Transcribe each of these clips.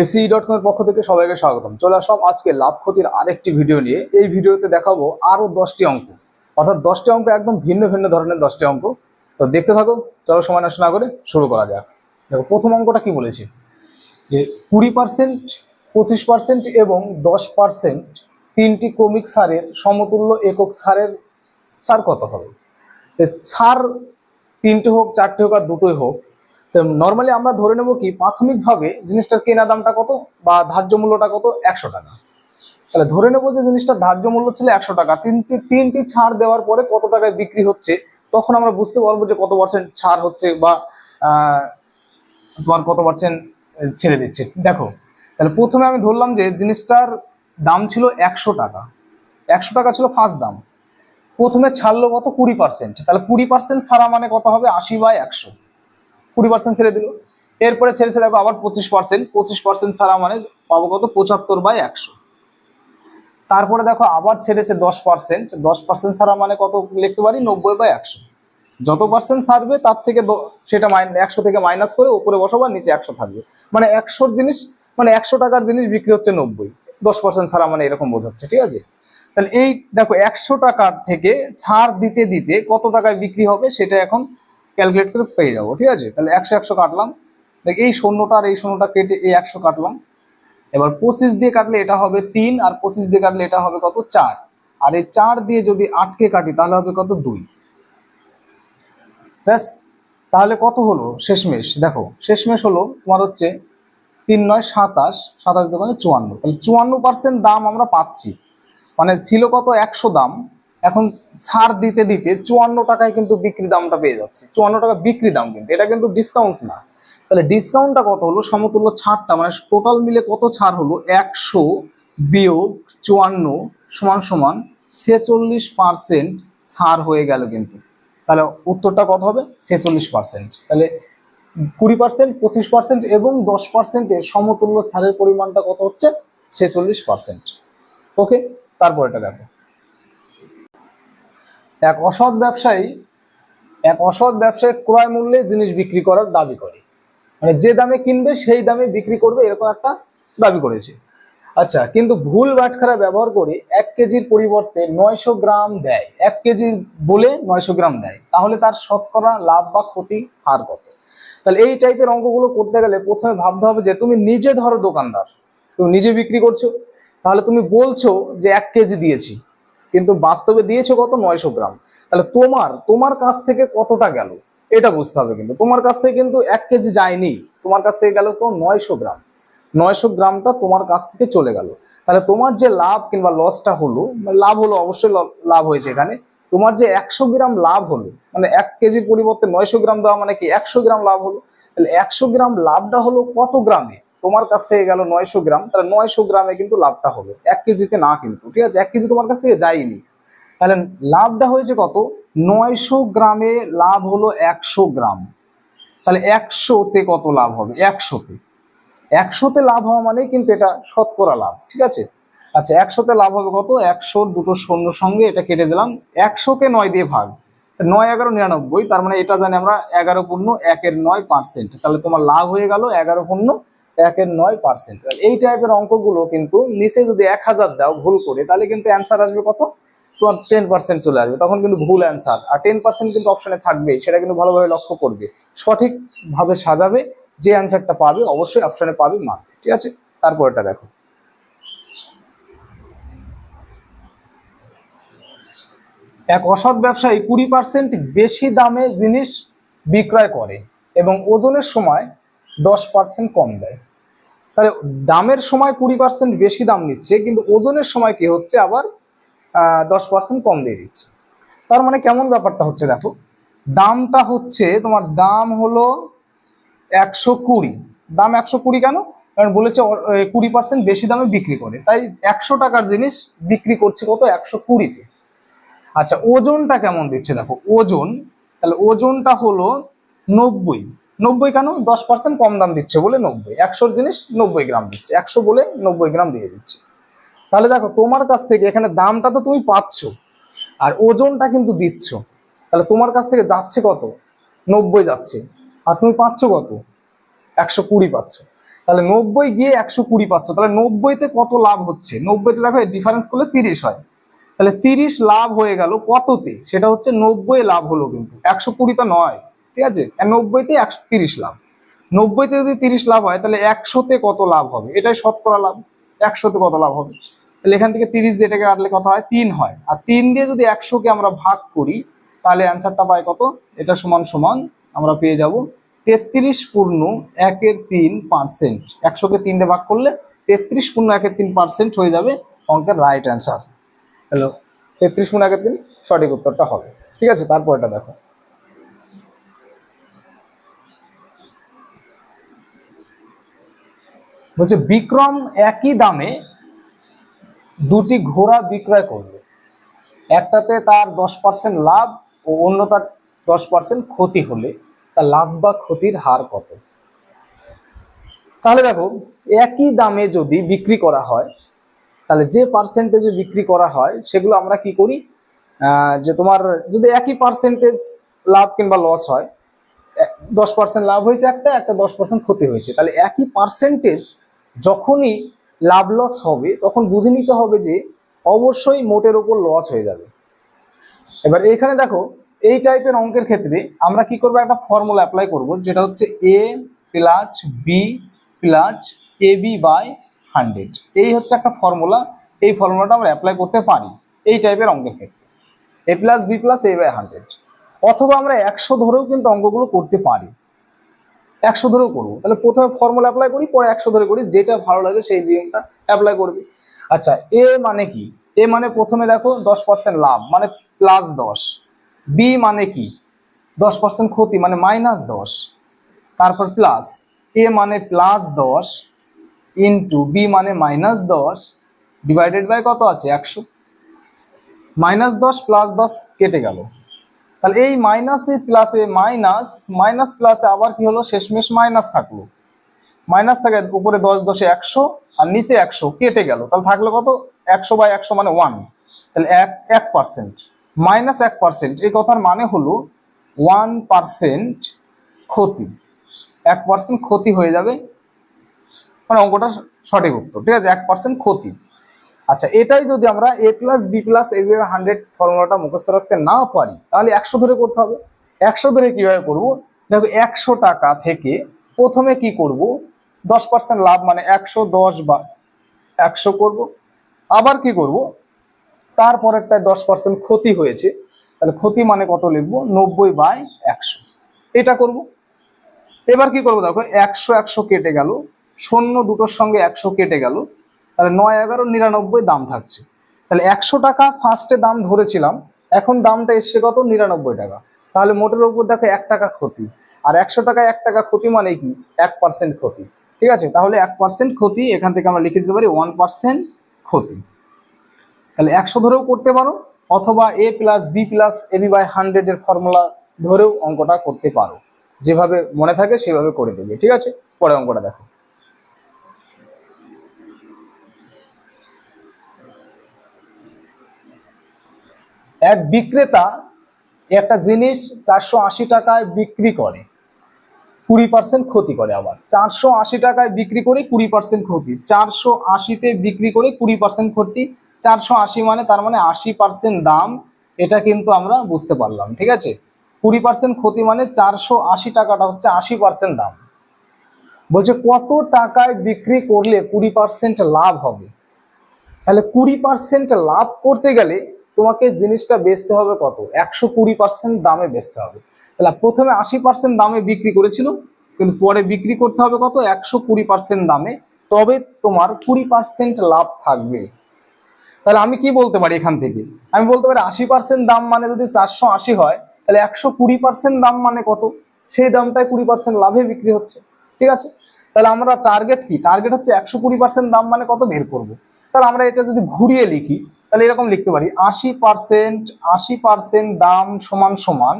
AC dot কমের পক্ষ থেকে সবাইকে স্বাগতম। চলে আসলাম আজকে লাভ ক্ষতির আরেকটি ভিডিও নিয়ে। এই ভিডিওতে দেখাবো আরও দশটি অঙ্ক। অর্থাৎ দশটি অঙ্ক একদম ভিন্ন ভিন্ন ধরনের দশটি অঙ্ক। তো দেখতে থাকো, চলো সময় নষ্ট না করে শুরু করা যাক। দেখো, প্রথম অঙ্কটা কি বলেছে? যে কুড়ি পার্সেন্ট পঁচিশ পার্সেন্ট এবং দশ পার্সেন্ট তিনটি ক্রমিক সারের সমতুল্য একক সারের সার কত হবে? ছাড় তিনটে হোক, চারটে হোক আর দুটোই হোক নর্মালি আমরা ধরে নেব কি, প্রাথমিকভাবে জিনিসটার কেনা দামটা কত বা ধার্য মূল্যটা কত? একশো টাকা। তাহলে ধরে নেব যে জিনিসটার ধার্য মূল্য ছিল একশো টাকা, তিনটি তিনটি ছাড় দেওয়ার পরে কত টাকায় বিক্রি হচ্ছে, তখন আমরা বুঝতে পারব যে কত পার্সেন্ট ছাড় হচ্ছে বা তোমার কত পার্সেন্ট ছেড়ে দিচ্ছে। দেখো, তাহলে প্রথমে আমি ধরলাম যে জিনিসটার দাম ছিল একশো টাকা। একশো টাকা ছিল ফার্স্ট দাম। প্রথমে ছাড়লো কত? কুড়ি পার্সেন্ট তাহলে কুড়ি পার্সেন্ট ছাড়া মানে কত হবে? আশি বাই একশো। কুড়ি পার্সেন্ট ছেড়ে দিল। এরপরে ছেড়েছে দেখো আবার পঁচিশ পার্সেন্ট পঁচিশ পার্সেন্ট ছাড়া মানে পাবো কত? পঁচাত্তর বাই একশো। তারপরে দেখো আবার ছেড়েছে দশ পার্সেন্ট দশ পার্সেন্ট ছাড়া মানে কত লিখতে পারি? নব্বই বাই একশো। যত পার্সেন্ট ছাড়বে তার থেকে সেটা মাইন একশো থেকে মাইনাস করে উপরে বসাবো আর নিচে একশো থাকবে। মানে একশোর জিনিস মানে একশো টাকার জিনিস বিক্রি হচ্ছে নব্বই। দশ পার্সেন্ট ছাড়া মানে এরকম বোঝাচ্ছে, ঠিক আছে? তাহলে এই দেখো একশো টাকার থেকে ছাড় দিতে দিতে কত টাকায় বিক্রি হবে সেটা এখন ক্যালকুলেট করে পেয়ে যাব, ঠিক আছে? তাহলে একশো একশো কাটলাম। দেখ, এই শূন্যটা আর এই শূন্যটা কেটে এই একশো কাটলাম। এবার পঁচিশ দিয়ে কাটলে এটা হবে তিন, আর পঁচিশ দিয়ে কাটলে এটা হবে কত চার। আর এই চার দিয়ে যদি আটকে কাটি, তাহলে হবে কত দুই। ব্যাস, তাহলে কত হলো? শেষমেশ, দেখো, শেষমেশ হলো তোমার হচ্ছে তিন নয় সাতাশ সাতাশ দোকানে চুয়ান্ন। তাহলে চুয়ান্ন পার্সেন্ট দাম আমরা পাচ্ছি। মানে ছিল কত? একশো দাম। এখন ছাড় দিতে দিতে চুয়ান্ন টাকায় কিন্তু বিক্রি দামটা পেয়ে যাচ্ছে। চুয়ান্ন টাকা বিক্রি দাম কিন্তু, এটা কিন্তু ডিসকাউন্ট না। তাহলে ডিসকাউন্টটা কত হলো? সমতুল্য ছাড়টা মানে টোটাল মিলে কত ছাড় হলো? একশো বিয়োগ চুয়ান্ন সমান সমান ছেচল্লিশ পার্সেন্ট ছাড় হয়ে গেল কিন্তু। তাহলে উত্তরটা কত হবে? ছেচল্লিশ পার্সেন্ট তাহলে কুড়ি পার্সেন্ট পঁচিশ পার্সেন্ট এবং দশ পার্সেন্টের সমতুল্য ছাড়ের পরিমাণটা কত হচ্ছে? ছেচল্লিশ পার্সেন্ট ওকে তারপরেটা দেখো। এক অসৎ ব্যবসায়ী এক অসৎ ব্যবসায়ী ক্রয় মূল্যে জিনিস বিক্রি করার দাবি করে। মানে যে দামে কিনবে সেই দামে বিক্রি করবে এরকম একটা দাবি করেছে। আচ্ছা কিন্তু ভুল বাটখারা ব্যবহার করে এক কেজির পরিবর্তে নয়শো গ্রাম দেয়। এক কেজি বলে নয়শো গ্রাম দেয়। তাহলে তার শতকরা লাভ বা ক্ষতি হার কত? তাহলে এই টাইপের অঙ্কগুলো করতে গেলে প্রথমে ভাবতে হবে যে তুমি নিজে ধরো দোকানদার। তুমি নিজে বিক্রি করছ। তাহলে তুমি বলছো যে এক কেজি দিয়েছি। কিন্তু বাস্তবে দিয়েছ কত? নয়শো গ্রাম। তাহলে তোমার তোমার কাছ থেকে কতটা গেল? এটা বুঝতে হবে কিন্তু। তোমার কাছ থেকে কিন্তু এক কেজি যায়নি। তোমার কাছ থেকে গেল তো নয়শো গ্রাম। নয়শো গ্রামটা তোমার কাছ থেকে চলে গেল। তাহলে তোমার যে লাভ কিংবা লসটা হলো, লাভ হলো অবশ্যই লাভ হয়েছে এখানে। তোমার যে একশো গ্রাম লাভ হলো মানে এক কেজির পরিবর্তে নয়শো গ্রাম দেওয়া মানে কি? একশো গ্রাম লাভ হলো। তাহলে একশো গ্রাম লাভটা হলো কত গ্রামে? তোমার কাছ থেকে গেল নয়শো গ্রাম, তাহলে নয়শো গ্রামে কিন্তু লাভটা হবে। এক কেজিতে না কিন্তু, ঠিক আছে? এক কেজি তোমার কাছ থেকে যায়নি। তাহলে লাভটা হয়েছে কত? নয়শো গ্রামে লাভ হলো একশো গ্রাম। তাহলে একশোতে কত লাভ হবে? একশোতে। একশোতে লাভ হওয়া মানে কিন্তু এটা শতকরা লাভ, ঠিক আছে? আচ্ছা একশোতে লাভ হবে কত? একশো, দুটো শূন্য সঙ্গে এটা কেটে দিলাম। একশোকে নয় দিয়ে ভাগ। নয়, এগারো, নিরানব্বই, তার মানে এটা জানি আমরা এগারো পূর্ণ একের নয় পার্সেন্ট। তাহলে তোমার লাভ হয়ে গেল এগারো পূর্ণ একের নয় পার্সেন্ট এই টাইপের অঙ্কগুলো কিন্তু নিচে যদি এক হাজার দাও ভুল করে, তাহলে কিন্তু অ্যান্সার আসবে কত? তোমার টেন পার্সেন্ট চলে আসবে। তখন কিন্তু ভুল অ্যান্সার আর টেন পার্সেন্ট কিন্তু অপশনে থাকবেই, সেটা কিন্তু ভালোভাবে লক্ষ্য করবে। সঠিকভাবে সাজাবে, যে অ্যান্সারটা পাবে, অবশ্যই অপশনে পাবে মার্ক ঠিক আছে? তারপরটা দেখো। এক অসৎ ব্যবসায়ী কুড়ি পার্সেন্ট বেশি দামে জিনিস বিক্রয় করে এবং ওজনের সময় দশ পার্সেন্ট কম দেয়। তাহলে দামের সময় কুড়ি পার্সেন্ট বেশি দাম নিচ্ছে, কিন্তু ওজনের সময় কি হচ্ছে? আবার দশ পার্সেন্ট কম দিয়ে দিচ্ছে। তার মানে কেমন ব্যাপারটা হচ্ছে দেখো? দামটা হচ্ছে, তোমার দাম হলো একশো কুড়ি। দাম একশো কুড়ি কেন? কারণ বলেছে কুড়ি পার্সেন্ট বেশি দামে বিক্রি করে। তাই একশো টাকার জিনিস বিক্রি করছে কত? একশো কুড়িতে। আচ্ছা ওজনটা কেমন দিচ্ছে দেখো? ওজন, তাহলে ওজনটা হলো নব্বই। নব্বই কেন? দশ পার্সেন্ট কম দাম দিচ্ছে বলে নব্বই। একশোর জিনিস নব্বই গ্রাম দিচ্ছে। একশো বলে নব্বই গ্রাম দিয়ে দিচ্ছে। তাহলে দেখো, তোমার কাছ থেকে এখানে দামটা তো তুমি পাচ্ছ, আর ওজনটা কিন্তু দিচ্ছ। তাহলে তোমার কাছ থেকে যাচ্ছে কত? নব্বই যাচ্ছে। আর তুমি পাচ্ছ কত? একশো কুড়ি পাচ্ছ। তাহলে নব্বই গিয়ে একশো কুড়ি পাচ্ছ। তাহলে নব্বইতে কত লাভ হচ্ছে? নব্বইতে দেখো ডিফারেন্স করলে তিরিশ হয়। তাহলে তিরিশ লাভ হয়ে গেল কততে? সেটা হচ্ছে নব্বই লাভ হলো কিন্তু। একশো কুড়িতে নয়। ঠিক আছে? নব্বইতে একশো তিরিশ লাভ। নব্বইতে যদি তিরিশ লাভ হয়, তাহলে একশোতে কত লাভ হবে? এটাই শতকরা লাভ। একশোতে কত লাভ হবে? তাহলে এখান থেকে তিরিশ দিয়ে এটাকে কাটলে কত হয়? তিন হয়। আর তিন দিয়ে যদি একশোকে আমরা ভাগ করি, তাহলে অ্যান্সারটা পাই কত? এটা সমান সমান আমরা পেয়ে যাব তেত্রিশ পূর্ণ একের তিন পার্সেন্ট একশোকে তিন দিয়ে ভাগ করলে তেত্রিশ পূর্ণ একের তিন পার্সেন্ট হয়ে যাবে অঙ্কের রাইট অ্যান্সার হ্যালো? তেত্রিশ পূর্ণ একের তিন সঠিক উত্তরটা হবে। ঠিক আছে? তারপর এটা দেখো। বলছে, বিক্রম একই দামে দুটি ঘোড়া বিক্রয় করবে। একটাতে তার দশ পার্সেন্ট লাভ ও অন্যটার দশ পার্সেন্ট ক্ষতি হলে তার লাভ বা ক্ষতির হার কত? তাহলে দেখো, একই দামে যদি বিক্রি করা হয়, তাহলে যে পার্সেন্টেজে বিক্রি করা হয়, সেগুলো আমরা কি করি? যে তোমার যদি একই পার্সেন্টেজ লাভ কিংবা লস হয় দশ পার্সেন্ট লাভ হয়েছে একটা একটা দশ পার্সেন্ট ক্ষতি হয়েছে। তাহলে একই পার্সেন্টেজ যখনই লাভ লস হবে, তখন বুঝে নিতে হবে যে অবশ্যই মোটের ওপর লস হয়ে যাবে। এবার এখানে দেখো, এই টাইপের অঙ্কের ক্ষেত্রে আমরা কি করব? একটা ফর্মুলা অ্যাপ্লাই করব, যেটা হচ্ছে A plus B plus A B by hundred এই হচ্ছে একটা ফর্মুলা এই ফর্মুলাটা আমরা অ্যাপ্লাই করতে পারি, এই টাইপের অঙ্কের ক্ষেত্রে। A plus B plus A by hundred অথবা আমরা একশো ধরেও কিন্তু অঙ্কগুলো করতে পারি। একশো ধরেও করব। তাহলে প্রথমে ফর্মুলা অ্যাপ্লাই করি, পরে একশো ধরে করি, যেটা ভালো লাগে সেই নিয়মটা অ্যাপ্লাই করবি। আচ্ছা এ মানে কি? এ মানে প্রথমে দেখো দশ পার্সেন্ট লাভ মানে প্লাস দশ। বি মানে কি? দশ পার্সেন্ট ক্ষতি মানে মাইনাস দশ। তারপর প্লাস এ মানে প্লাস দশ ইন্টু বি মানে মাইনাস দশ ডিভাইডেড বাই কত আছে? একশো। মাইনাস দশ প্লাস দশ কেটে গেল। তাহলে এই মাইনাসে প্লাসে মাইনাস মাইনাস প্লাসে আবার কি হলো? শেষমেশ মাইনাস থাকল। মাইনাস থাকে উপরে দশ, দশে একশো আর নিচে একশো, কেটে গেল। তাহলে থাকল কত? একশো বাই একশো মানে ওয়ান তাহলে এক এক পার্সেন্ট মাইনাস এক পার্সেন্ট এই কথার মানে হলো ওয়ান পার্সেন্ট ক্ষতি। এক পার্সেন্ট ক্ষতি হয়ে যাবে। মানে অঙ্কটা সঠিক উত্তর। ঠিক আছে, এক পার্সেন্ট ক্ষতি। আচ্ছা এটাই যদি আমরা A plus B plus A hundred ফর্মুলাটা মুখস্থ রাখতে না পারি, তাহলে একশো ধরে করতে হবে। একশো ধরে কীভাবে করব? দেখো, একশো টাকা থেকে প্রথমে কি করব? দশ পার্সেন্ট লাভ মানে একশো দশ বা একশো করব। আবার কি করব? তারপরেরটায় দশ পার্সেন্ট ক্ষতি হয়েছে। তাহলে ক্ষতি মানে কত লিখব? নব্বই বাই একশো। এটা করব। এবার কি করব দেখো, একশো একশো কেটে গেল। শূন্য দুটোর সঙ্গে একশো কেটে গেল। তাহলে নয় এগারো নিরানব্বই দাম থাকছে। তাহলে একশো টাকা ফার্স্টে দাম ধরেছিলাম, এখন দামটা এসছে কত? নিরানব্বই টাকা। তাহলে মোটের উপর দেখো এক টাকা ক্ষতি। আর একশো টাকায় এক টাকা ক্ষতি মানে কি? এক পার্সেন্ট ক্ষতি। ঠিক আছে? তাহলে এক পার্সেন্ট ক্ষতি, এখান থেকে আমরা লিখে দিতে পারি ওয়ান পার্সেন্ট ক্ষতি। তাহলে একশো ধরেও করতে পারো, অথবা A plus B plus A B by হান্ড্রেডের ফর্মুলা ধরেও অঙ্কটা করতে পারো। যেভাবে মনে থাকে সেভাবে করে দেবে। ঠিক আছে? পরে অঙ্কটা দেখো। এক বিক্রেতা একটা জিনিস চারশো আশি টাকায় বিক্রি করে, কুড়ি পার্সেন্ট ক্ষতি করে আবার। চারশো আশি টাকায় বিক্রি করে কুড়ি পার্সেন্ট ক্ষতি। চারশো আশিতে বিক্রি করে কুড়ি পার্সেন্ট ক্ষতি। চারশো আশি মানে তার মানে আশি পার্সেন্ট দাম, এটা কিন্তু আমরা বুঝতে পারলাম, ঠিক আছে? কুড়ি পার্সেন্ট ক্ষতি মানে চারশো আশি টাকাটা হচ্ছে আশি পার্সেন্ট দাম। বলছে, কত টাকায় বিক্রি করলে কুড়ি পার্সেন্ট লাভ হবে? তাহলে কুড়ি পার্সেন্ট লাভ করতে গেলে তোমাকে জিনিসটা বেচতে হবে কত? একশো কুড়ি পার্সেন্ট দামে বেচতে হবে। তাহলে প্রথমে আশি পার্সেন্ট দামে বিক্রি করেছিল, কিন্তু পরে বিক্রি করতে হবে কত? একশো কুড়ি পার্সেন্ট দামে। তবে তোমার কুড়ি পার্সেন্ট লাভ থাকবে। তাহলে আমি কি বলতে পারি এখান থেকে? আমি বলতে পারি আশি পার্সেন্ট দাম মানে যদি চারশো আশি হয়, তাহলে একশো কুড়ি পার্সেন্ট দাম মানে কত? সেই দামটায় কুড়ি পার্সেন্ট লাভে বিক্রি হচ্ছে। ঠিক আছে? তাহলে আমরা টার্গেট কি? টার্গেট হচ্ছে একশো কুড়ি পার্সেন্ট দাম মানে কত? বের করব। তাহলে আমরা এটা যদি ঘুরিয়ে লিখি তাহলে এরকম লিখতে পারি, আশি পার্সেন্ট আশি পার্সেন্ট দাম সমান সমান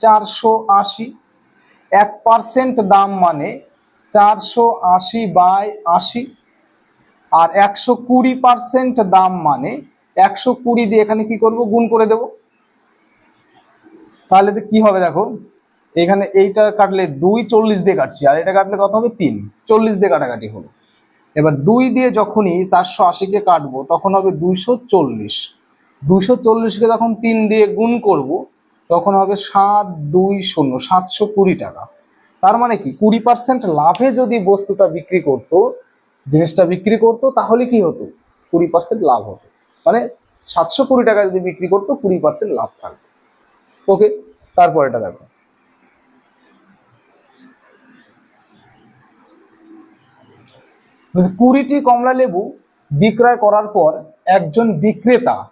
চারশো আশি। এক পার্সেন্ট দাম মানে চারশো আশি বাই আশি। আর একশো কুড়ি পার্সেন্ট দাম মানে একশো কুড়ি দিয়ে এখানে কি করব? গুণ করে দেব। তাহলে তো কি হবে দেখো, এখানে এইটা কাটলে দুই চল্লিশ দিয়ে কাটছি, আর এটা কাটলে কত হবে? তিন। চল্লিশ দিয়ে কাটাকাটি হলো। এবার দুই দিয়ে যখনই চারশো আশিকে কাটবো, তখন হবে দুইশো চল্লিশ। দুইশো চল্লিশকে যখন তিন দিয়ে গুণ করব, তখন হবে সাত দুই শূন্য, সাতশো কুড়ি টাকা। তার মানে কি, কুড়ি পার্সেন্ট লাভে যদি বস্তুটা বিক্রি করতো, জিনিসটা বিক্রি করতো, তাহলে কি হতো? কুড়ি পার্সেন্ট লাভ হতো। মানে সাতশো কুড়ি টাকা যদি বিক্রি করতো, কুড়ি পার্সেন্ট লাভ থাকবে। ওকে, তারপর এটা দেখো। কুড়িটি কমলা লেবু বিক্রয় করার পর একজন বিক্রেতা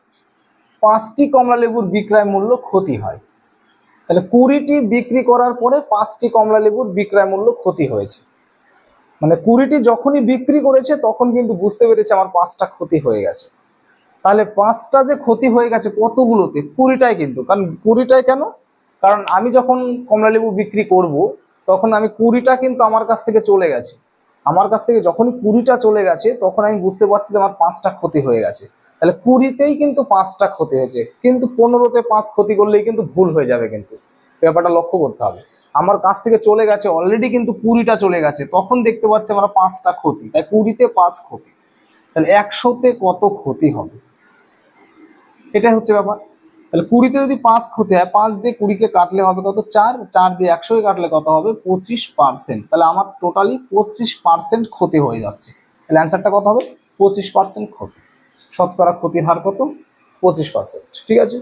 পাঁচটি কমলা লেবুর বিক্রয় মূল্য ক্ষতি হয়। তাহলে কুড়িটি বিক্রি করার পরে পাঁচটি কমলা লেবুর বিক্রয় মূল্য ক্ষতি হয়েছে। মানে কুড়িটি যখনই বিক্রি করেছে, তখন কিন্তু বুঝতে পেরেছে আমার পাঁচটা ক্ষতি হয়ে গেছে। তাহলে পাঁচটা যে ক্ষতি হয়ে গেছে কতগুলোতে? কুড়িটায় কিন্তু। কারণ কুড়িটায় কেন? কারণ আমি যখন কমলা লেবু বিক্রি করব, তখন আমি কুড়িটা কিন্তু আমার কাছ থেকে চলে গেছে। আমার কাছ থেকে যখনই কুড়িটা চলে গেছে, তখন আমি বুঝতে পারছি যে আমার পাঁচটা ক্ষতি হয়ে গেছে। তাহলে কুড়িতেই কিন্তু পাঁচটা ক্ষতি হয়েছে। কিন্তু পনেরোতে পাঁচ ক্ষতি করলেই কিন্তু ভুল হয়ে যাবে কিন্তু। ব্যাপারটা লক্ষ্য করতে হবে। আমার কাছ থেকে চলে গেছে অলরেডি কিন্তু কুড়িটা চলে গেছে, তখন দেখতে পাচ্ছি আমার পাঁচটা ক্ষতি। তাই কুড়িতে পাঁচ ক্ষতি। তাহলে একশোতে কত ক্ষতি হবে? এটাই হচ্ছে ব্যাপার। তাহলে কুড়িতে যদি পাঁচ ক্ষতি হয়, পাঁচ দিয়ে কুড়িকে কাটলে হবে কত? চার চার দিয়ে একশোকে কাটলে কত হবে? পঁচিশ পার্সেন্ট তাহলে আমার টোটালি পঁচিশ পার্সেন্ট ক্ষতি হয়ে যাচ্ছে। তাহলে অ্যান্সারটা কত হবে? পঁচিশ পার্সেন্ট ক্ষতি। শতকরা ক্ষতির হার কত? পঁচিশ পার্সেন্ট ঠিক আছে?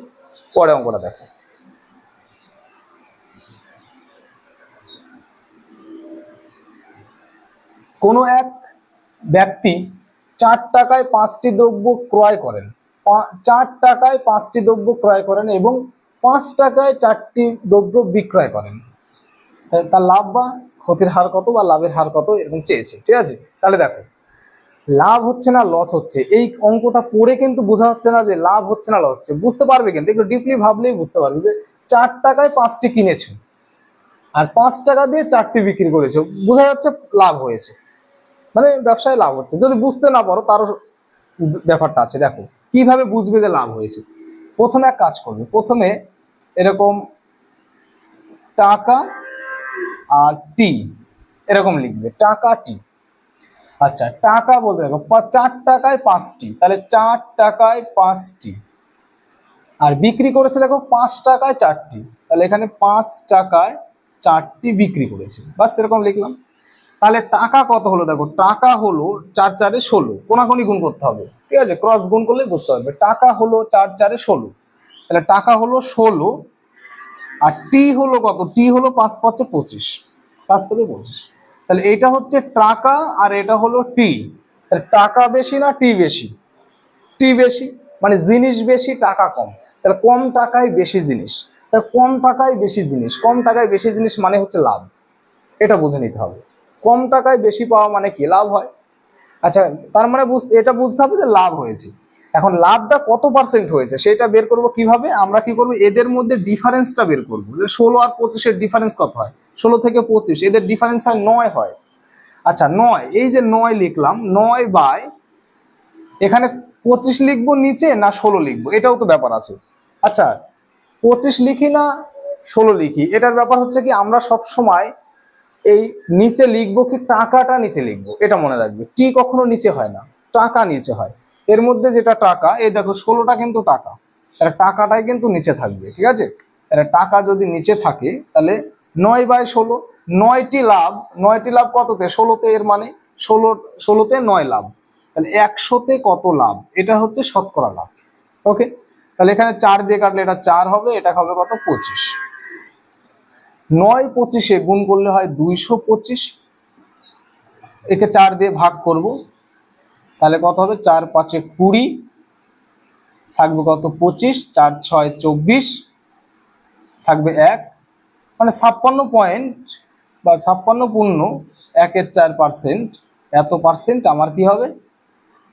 পরে অঙ্কটা দেখো। কোনো এক ব্যক্তি চার টাকায় পাঁচটি দ্রব্য ক্রয় করেন। চার টাকায় পাঁচটি দ্রব্য ক্রয় করেন এবং পাঁচ টাকায় চারটি দ্রব্য বিক্রয় করেন। তার লাভ বা ক্ষতির হার কত বা লাভের হার কত এরকম চেয়েছে, ঠিক আছে? তাহলে দেখো, লাভ হচ্ছে না লস হচ্ছে। এই অঙ্কটা পড়ে কিন্তু বোঝা যাচ্ছে না যে লাভ হচ্ছে না লস হচ্ছে। বুঝতে পারবে কিন্তু, একটু ডিপলি ভাবলেই বুঝতে পারবে যে চার টাকায় পাঁচটি কিনেছো আর পাঁচ টাকা দিয়ে চারটি বিক্রি করেছ। বোঝা যাচ্ছে লাভ হয়েছে। মানে ব্যবসায় লাভ হচ্ছে। যদি বুঝতে না পারো, তারও ব্যাপারটা আছে। দেখো কীভাবে বুঝবে যে লাভ হয়েছে? প্রথমে এক কাজ করবে। প্রথমে এরকম টাকা আর টি, এরকম লিখবে, টাকা টি। আচ্ছা টাকা বলতে দেখো চার টাকায় পাঁচটি তাহলে চার টাকায় পাঁচটি আর বিক্রি করেছে দেখো, পাঁচ টাকায় চারটি তাহলে এখানে পাঁচ টাকায় চারটি বিক্রি করেছে। বাস এরকম লিখলাম। তাহলে টাকা কত হলো দেখো? টাকা হলো চার চারে ষোলো। কোনাকুনি গুণ করতে হবে। ঠিক আছে? ক্রস গুণ করলে বুঝতে পারবে। টাকা হলো চার চারে ষোলো। তাহলে টাকা হলো ষোলো আর টি হলো কত? টি হলো পাঁচ পাঁচে পঁচিশ। পাঁচ পাঁচে পঁচিশ। তাহলে এটা হচ্ছে টাকা আর এটা হলো টি তাহলে টাকা বেশি না টি বেশি? টি বেশি। মানে জিনিস বেশি, টাকা কম। তাহলে কম টাকায় বেশি জিনিস। তাহলে কম টাকায় বেশি জিনিস। কম টাকায় বেশি জিনিস মানে হচ্ছে লাভ। এটা বুঝে নিতে হবে। কম টাকায় বেশি পাওয়া মানে কি? লাভ হয়। আচ্ছা তার মানে বুঝতে এটা বুঝতে হবে যে লাভ হয়েছে। এখন লাভটা কত পার্সেন্ট হয়েছে সেটা বের করব কীভাবে? আমরা কি করব? এদের মধ্যে ডিফারেন্সটা বের করব। ষোলো আর পঁচিশের ডিফারেন্স কত হয়? ষোলো থেকে পঁচিশ, এদের ডিফারেন্স হয় নয় হয়। আচ্ছা নয়, এই যে নয় লিখলাম, নয় বাই, এখানে পঁচিশ লিখব নিচে না ষোলো লিখব? এটাও তো ব্যাপার আছে। আচ্ছা পঁচিশ লিখি না, ষোলো লিখি। এটার ব্যাপার হচ্ছে কি, আমরা সব সময় এই নিচে লিখব কি টাকাটা নিচে লিখব? এটা মনে রাখবে। টি কখনো নিচে হয় না। টাকা নিচে হয়। এর মধ্যে যেটা টাকা, এই দেখো ষোলোটা কিন্তু টাকা। তাহলে টাকাটাই কিন্তু নিচে থাকবে, ঠিক আছে? তাহলে টাকা যদি নিচে থাকে, তাহলে নয় বাই ষোলো, নয়টি লাভ নয়টি লাভ কততে? ষোলোতে এর মানে? ষোলো, ষোলোতে নয় লাভ। তাহলে একশোতে কত লাভ? এটা হচ্ছে শতকরা লাভ। ওকে তাহলে এখানে চার দিয়ে কাটলে এটা চার হবে, এটা হবে কত? পঁচিশ। নয় পঁচিশে গুণ করলে হয় দুইশো পঁচিশ। একে চার দিয়ে ভাগ করব। তাহলে কত হবে? চার পাঁচে কুড়ি। থাকবে কত? পঁচিশ। চার ছয় চব্বিশ। থাকবে এক। মানে ছাপ্পান্ন পয়েন্ট বা ছাপ্পান্ন পূর্ণ একের চার পার্সেন্ট। এত পার্সেন্ট আমার কি হবে?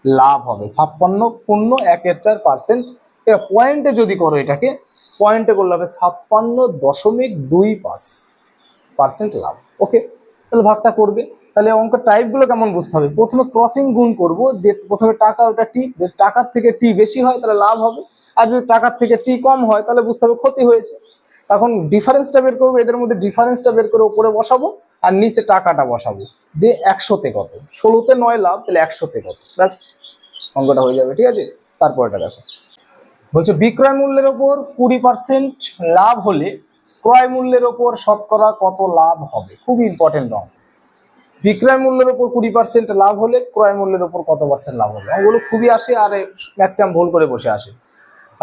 লাভ হবে। ছাপ্পান্ন পূর্ণ একের চার পার্সেন্ট। এটা পয়েন্টে যদি করো এটাকে পয়েন্টে করলে হবে ছাপ্পান্ন দশমিক দুই পাঁচ পার্সেন্ট লাভ। ওকে, তাহলে ভাগটা করবে। তাহলে অঙ্কের টাইপগুলো কেমন বুঝতে হবে? প্রথমে ক্রসিং গুণ করব প্রথমে টাকা, ওটা টি টাকার থেকে টি বেশি হয়, তাহলে লাভ হবে। আর যদি টাকার থেকে টি কম হয়, তাহলে বুঝতে হবে ক্ষতি হয়েছে। তখন ডিফারেন্সটা বের করব, এদের মধ্যে ডিফারেন্সটা বের করে ওপরে বসাবো, আর নিচে টাকাটা বসাবো। দিয়ে একশোতে কত? ষোলোতে নয় লাভ, তাহলে একশোতে কত? ব্যাস, অঙ্কটা হয়ে যাবে, ঠিক আছে? তারপরটা দেখো। বলছে, বিক্রয় মূল্যের ওপর কুড়ি পার্সেন্ট লাভ হলে ক্রয় মূল্যের ওপর শতকরা কত লাভ হবে? খুবই ইম্পর্টেন্ট অঙ্ক। বিক্রয় মূল্যের ওপর কুড়ি পার্সেন্ট লাভ হলে ক্রয় মূল্যের ওপর কত পার্সেন্ট লাভ হবে? অঙ্কগুলো খুবই আসে আর ম্যাক্সিমাম ভুল করে বসে আসে।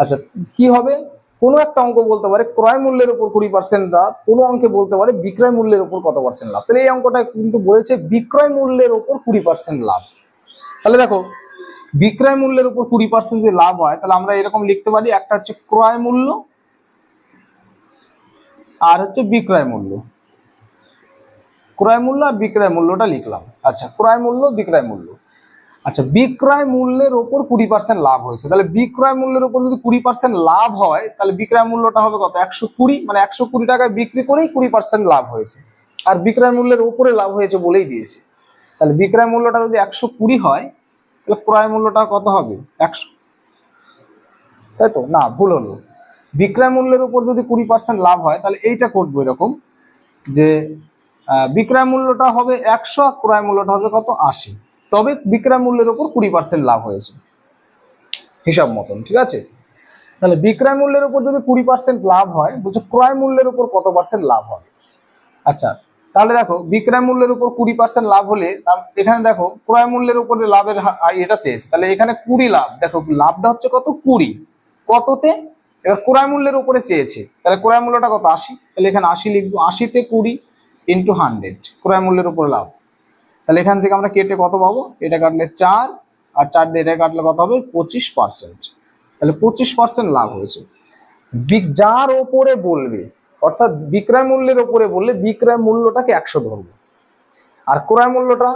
আচ্ছা কি হবে? কোনো একটা অঙ্ক বলতে পারে ক্রয় মূল্যের উপর কুড়ি পার্সেন্ট লাভ, কোনো অঙ্কে বলতে পারে বিক্রয় মূল্যের উপর কত পার্সেন্ট লাভ। তাহলে এই অঙ্কটা কিন্তু বলেছে বিক্রয় মূল্যের উপর কুড়ি পার্সেন্ট লাভ। তাহলে দেখো বিক্রয় মূল্যের উপর কুড়ি পার্সেন্ট যে লাভ হয়, তাহলে আমরা এরকম লিখতে পারি, একটা হচ্ছে ক্রয় মূল্য, আর হচ্ছে বিক্রয় মূল্য। ক্রয় মূল্য আর বিক্রয় মূল্যটা লিখলাম। আচ্ছা ক্রয় মূল্য, বিক্রয় মূল্য। আচ্ছা বিক্রয় মূল্যের ওপর কুড়ি পার্সেন্ট লাভ হয়েছে। তাহলে বিক্রয় মূল্যের ওপর যদি কুড়ি পার্সেন্ট লাভ হয়, তাহলে বিক্রয় মূল্যটা হবে কত? একশো কুড়ি মানে একশো কুড়ি টাকায় বিক্রি করেই কুড়ি পার্সেন্ট লাভ হয়েছে। আর বিক্রয় মূল্যের ওপরে লাভ হয়েছে বলেই দিয়েছে। তাহলে বিক্রয় মূল্যটা যদি একশো কুড়ি হয় ক্রয় মূল্যটা কত হবে? একশো তাই তো? না, ভুল হলো। বিক্রয় মূল্যের উপর যদি কুড়ি পার্সেন্ট লাভ হয়, তাহলে এইটা করব এরকম যে বিক্রয় মূল্যটা হবে একশো আর ক্রয় মূল্যটা হবে কত? আশি। তবে বিক্রয় মূল্যের উপর কুড়ি পার্সেন্ট লাভ হয়েছে। হিসাব মতন, ঠিক আছে? তাহলে বিক্রয় মূল্যের উপর যদি কুড়ি পার্সেন্ট লাভ হয়, বলছে ক্রয় মূল্যের উপর কত পার্সেন্ট লাভ হবে? আচ্ছা তাহলে দেখো, বিক্রয় মূল্যের উপর কুড়ি পার্সেন্ট লাভ হলে এখানে দেখো, ক্রয় মূল্যের উপরে লাভের এটা চেয়েছে তাহলে এখানে কুড়ি লাভ। দেখো, লাভটা হচ্ছে কত? কুড়ি। কততে? এবার ক্রয় মূল্যের উপরে চেয়েছে। তাহলে ক্রয় মূল্যটা কত? আশি। তাহলে এখানে আশি লিখব। আশিতে কুড়ি ইন্টু হান্ড্রেড ক্রয় মূল্যের উপরে লাভ। তাহলে এখান থেকে আমরা কেটে কত পাবো? এটা কাটলে চার, আর চার দিয়ে এটা কাটলে কত হবে? পঁচিশ পার্সেন্ট তাহলে পঁচিশ পার্সেন্ট লাভ হয়েছে। যার ওপরে বলবে অর্থাৎ বিক্রয় মূল্যের ওপরে বললে বিক্রয় মূল্যটাকে একশো ধরবো। আর ক্রয় মূল্যটা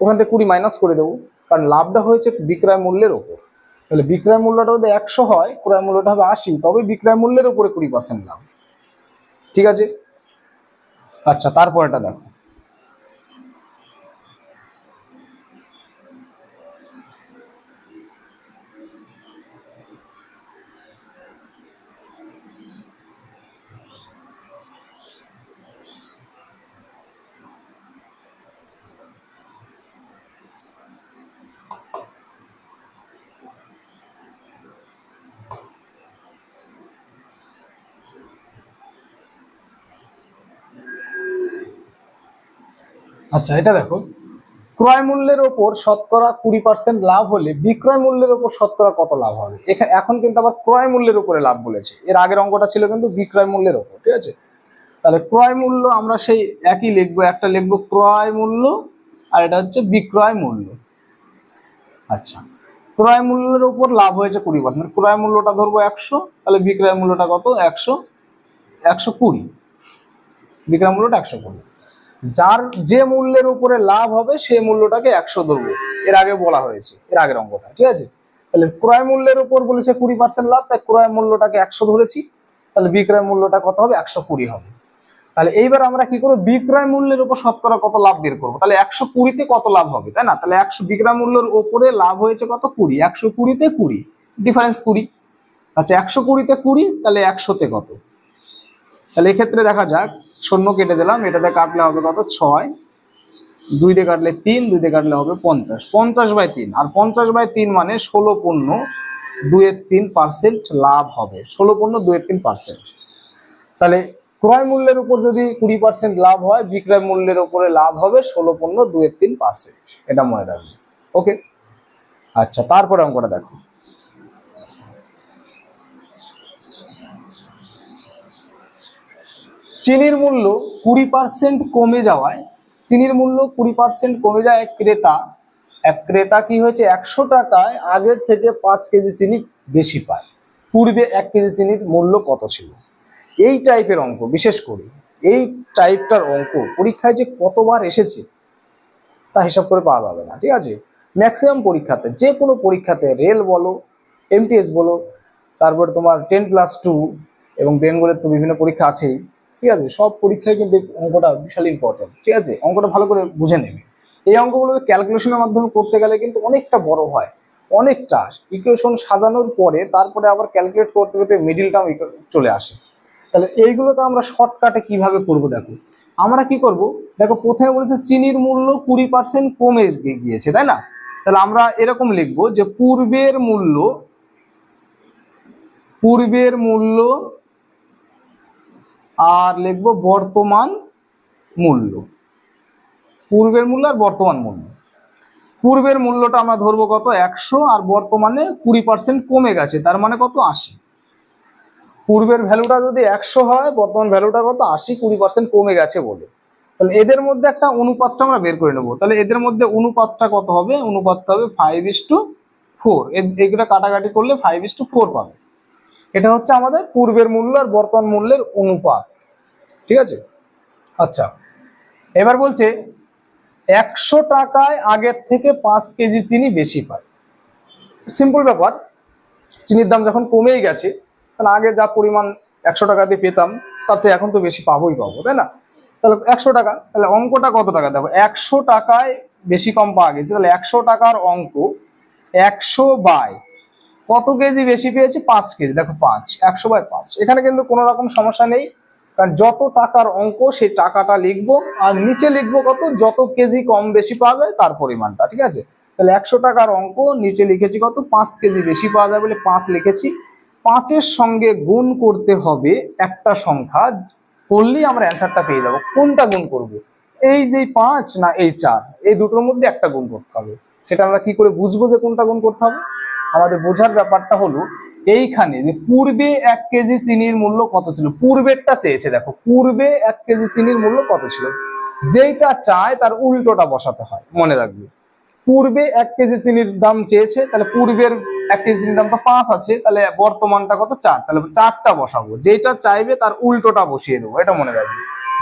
ওখান থেকে কুড়ি মাইনাস করে দেবো, কারণ লাভটা হয়েছে বিক্রয় মূল্যের ওপর তাহলে বিক্রয় মূল্যটা যদি একশো হয়, ক্রয় মূল্যটা হবে আশি, তবে বিক্রয় মূল্যের উপরে কুড়ি পার্সেন্ট লাভ। ঠিক আছে? আচ্ছা তারপরেটা দেখো। আচ্ছা এটা দেখো। ক্রয় মূল্যের ওপর শতকরা কুড়ি পার্সেন্ট লাভ হলে বিক্রয় মূল্যের ওপর শতকরা কত লাভ হবে? এখানে কিন্তু আবার ক্রয় মূল্যের উপরে লাভ বলেছে। এর আগের অঙ্কটা ছিল কিন্তু বিক্রয় মূল্যের ওপর, ঠিক আছে? তাহলে ক্রয় মূল্য আমরা সেই একই লিখব, একটা লিখব ক্রয় মূল্য, আর এটা হচ্ছে বিক্রয় মূল্য। আচ্ছা ক্রয় মূল্যের উপর লাভ হয়েছে কুড়ি পার্সেন্ট ক্রয় মূল্যটা ধরবো একশো, তাহলে বিক্রয় মূল্যটা কত? একশো একশো কুড়ি। বিক্রয় মূল্যটা একশো কুড়ি। যার যে মূল্যের উপরে লাভ হবে সেই মূল্যটাকে একশো ধরবো। এর আগে বলা হয়েছে, এর আগের অঙ্কটা, ঠিক আছে? তাহলে ক্রয় মূল্যের উপর বলেছে কুড়ি পার্সেন্ট লাভ, তাই ক্রয় মূল্যটাকে একশো ধরেছি, তাহলে বিক্রয় মূল্যটা কত হবে? একশো কুড়ি হবে। তাহলে এইবার আমরা কি করব? বিক্রয় মূল্যের উপর শতকরা কত লাভ বের করব? তাহলে একশো কুড়িতে কত লাভ হবে, তাই না? তাহলে একশো, বিক্রয় মূল্যের উপরে লাভ হয়েছে কত? কুড়ি। একশো কুড়িতে কুড়ি ডিফারেন্স কুড়ি। আচ্ছা একশো কুড়িতে কুড়ি, তাহলে একশোতে কত? তাহলে এক্ষেত্রে দেখা যাক শূন্য কেটে দিলাম, এটাতে কাটলে হবে কত? ছয়। দুই দিয়ে কাটলে তিন দুই দিয়ে কাটলে হবে পঞ্চাশ। পঞ্চাশ বাই তিন। আর পঞ্চাশ বাই তিন মানে ষোলো পণ্য দুয়ের তিন পার্সেন্ট লাভ হবে। ষোলো পণ্য দুয়ের তিন পার্সেন্ট তাহলে ক্রয় মূল্যের উপর যদি কুড়ি পার্সেন্ট লাভ হয়, বিক্রয় মূল্যের উপরে লাভ হবে ষোলো পণ্য দুয়ের তিন পার্সেন্ট এটা মনে রাখবে ওকে আচ্ছা তারপরে অঙ্কটা দেখো। চিনির মূল্য কুড়ি পার্সেন্ট কমে যাওয়ায়, চিনির মূল্য কুড়ি পার্সেন্ট কমে যায় এক ক্রেতা। এক ক্রেতা কি হয়েছে? একশো টাকায় আগের থেকে পাঁচ কেজি চিনি বেশি পায়। পূর্বে এক কেজি চিনির মূল্য কত ছিল? এই টাইপের অঙ্ক, বিশেষ করে এই টাইপটার অঙ্ক পরীক্ষায় যে কতবার এসেছে, তা হিসাব করে পাওয়া যাবে না, ঠিক আছে? ম্যাক্সিমাম পরীক্ষাতে, যে কোনো পরীক্ষাতে রেল বলো এমটিএস বলো, তারপর তোমার টেন প্লাস টু এবং বেঙ্গলের তো বিভিন্ন পরীক্ষা আছেই ঠিক আছে, সব পরীক্ষায় কিন্তু অঙ্কটা বিশাল ইম্পর্টেন্ট ঠিক আছে? অঙ্কটা ভালো করে বুঝে নেবে। এই অঙ্কগুলো ক্যালকুলেশনের মাধ্যমে করতে গেলে কিন্তু অনেকটা বড় হয়, অনেকটা। ইকুয়েশন সাজানোর পরে তারপরে আবার ক্যালকুলেট করতে করতে মিডিল টার্ম চলে আসে। তাহলে এইগুলোকে আমরা শর্টকাটে কীভাবে করব দেখো? আমরা কি করব? দেখো, প্রথমে বলেছে চিনির মূল্য কুড়ি পার্সেন্ট কমে গিয়েছে, তাই না? তাহলে আমরা এরকম লিখব যে পূর্বের মূল্য পূর্বের মূল্য আর লিখব বর্তমান মূল্য। পূর্বের মূল্য আর বর্তমান মূল্য। পূর্বের মূল্যটা আমরা ধরবো কত? একশো আর বর্তমানে কুড়ি পার্সেন্ট কমে গেছে, তার মানে কত? আশি। পূর্বের ভ্যালুটা যদি একশো হয়, বর্তমান ভ্যালুটা কত? আশি, কুড়ি পার্সেন্ট কমে গেছে বলে। তাহলে এদের মধ্যে একটা অনুপাতটা আমরা বের করে নেব। তাহলে এদের মধ্যে অনুপাতটা কত হবে? অনুপাতটা হবে ফাইভ ইস টু ফোর এগুলো কাটাকাটি করলে ফাইভ ইস টু ফোর পাবে। এটা হচ্ছে আমাদের পূর্বের মূল্য আর বর্তমান মূল্যের অনুপাত। ঠিক আছে? আচ্ছা এবার বলছে একশো টাকায় আগের থেকে পাঁচ কেজি চিনি বেশি পায়। সিম্পল ব্যাপার। চিনির দাম যখন কমেই গেছে, তাহলে আগে যা পরিমাণ একশো টাকা দিয়ে পেতাম থেকে এখন তো বেশি পাবোই পাবো, তাই না? তাহলে একশো টাকা, তাহলে অঙ্কটা কত টাকা দেখো একশো টাকায় বেশি কম পাওয়া গেছে, তাহলে একশো টাকার অঙ্ক একশো বাই কত কেজি বেশি পেয়েছি? পাঁচ কেজি। দেখো, পাঁচ। একশো বাই পাঁচ। এখানে কিন্তু কোনো রকম সমস্যা নেই। কারণ যত টাকার অঙ্ক, সেই টাকাটা লিখব। আর নিচে লিখব কত? যত কেজি কম বেশি পাওয়া যায়, তার পরিমাণটা, ঠিক আছে? তাহলে একশো টাকার অঙ্ক, নিচে লিখেছি কত? পাঁচ কেজি বেশি পাওয়া যায় বলে পাঁচ লিখেছি। পাঁচের সঙ্গে গুণ করতে হবে একটা সংখ্যা। করলেই আমরা অ্যান্সারটা পেয়ে যাব। কোনটা গুণ করব? এই যে পাঁচ না এই চার, এই দুটোর মধ্যে একটা গুণ করতে হবে। সেটা আমরা কি করে বুঝব যে কোনটা গুণ করতে হবে? আমাদের বোঝার ব্যাপারটা হলো, এইখানে যে পূর্বে এক কেজি চিনির মূল্য কত ছিল? পূর্বেরটা চেয়েছে দেখো, পূর্বে এক কেজি চিনির মূল্য কত ছিল? যেইটা চায় তার উল্টোটা বসাতে হয়, মনে রাখবে। পূর্বে এক কেজি চিনির দাম চেয়েছে, তাহলে পূর্বের এক কেজি চিনির দাম তো পাঁচ আছে, তাহলে বর্তমানটা কত চার? তাহলে চারটা বসাবো। যেটা চাইবে তার উল্টোটা বসিয়ে দেবো, এটা মনে রাখবে।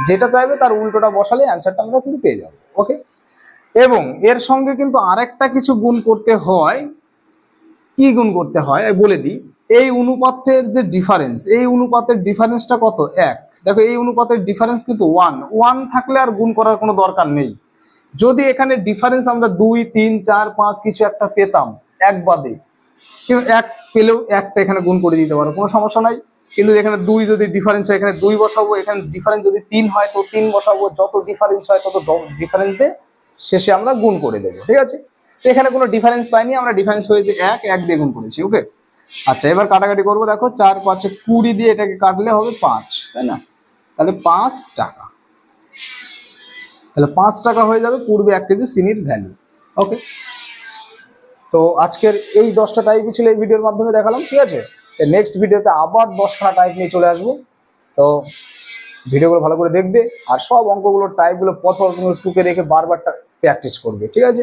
যেটা চাইবে তার উল্টোটা বসালে অ্যান্সারটা আমরা কিন্তু পেয়ে যাব ওকে এবং এর সঙ্গে কিন্তু আরেকটা কিছু গুণ করতে হয় কি গুণ করতে হয়? বলে দিই। এই অনুপাতের যে ডিফারেন্স এই অনুপাতের ডিফারেন্সটা কত? এক। দেখো, এই অনুপাতের ডিফারেন্স কিন্তু ওয়ান ওয়ান থাকলে আর গুণ করার কোনো দরকার নেই। যদি এখানে ডিফারেন্স আমরা দুই, তিন, চার, পাঁচ কিছু একটা পেতাম, এক বাদে কিন্তু এক পেলেও একটা এখানে গুণ করে দিতে পারো, কোনো সমস্যা নাই। কিন্তু এখানে দুই যদি ডিফারেন্স হয়, এখানে দুই বসাবো, এখানে ডিফারেন্স যদি তিন হয়, তো তিন বসাবো, যত ডিফারেন্স হয়, তত ডিফারেন্স দিয়ে শেষে আমরা গুণ করে দেবো, ঠিক আছে? তো এখানে কোনো ডিফারেন্স পাইনি, আমরা ডিফারেন্স হয়েছে এক এক দিয়ে গুণ করেছি ওকে আচ্ছা এবার কাটাকাটি করব, দেখো, চার, পাঁচে কুড়ি দিয়ে এটাকে কাটলে হবে পাঁচ, তাই না? তাহলে পাঁচ টাকা। তাহলে পাঁচ টাকা হয়ে যাবে পূর্বে এক কেজি চিনির ভ্যালু ওকে তো আজকের এই দশটা টাইপই ছিল এই ভিডিওর মাধ্যমে দেখালাম, ঠিক আছে? নেক্সট ভিডিওতে আবার দশখানা টাইপ নিয়ে চলে আসব। তো ভিডিওগুলো ভালো করে দেখবে, আর সব অঙ্কগুলোর টাইপগুলো পথ টুকে রেখে বারবার প্র্যাকটিস করবে, ঠিক আছে?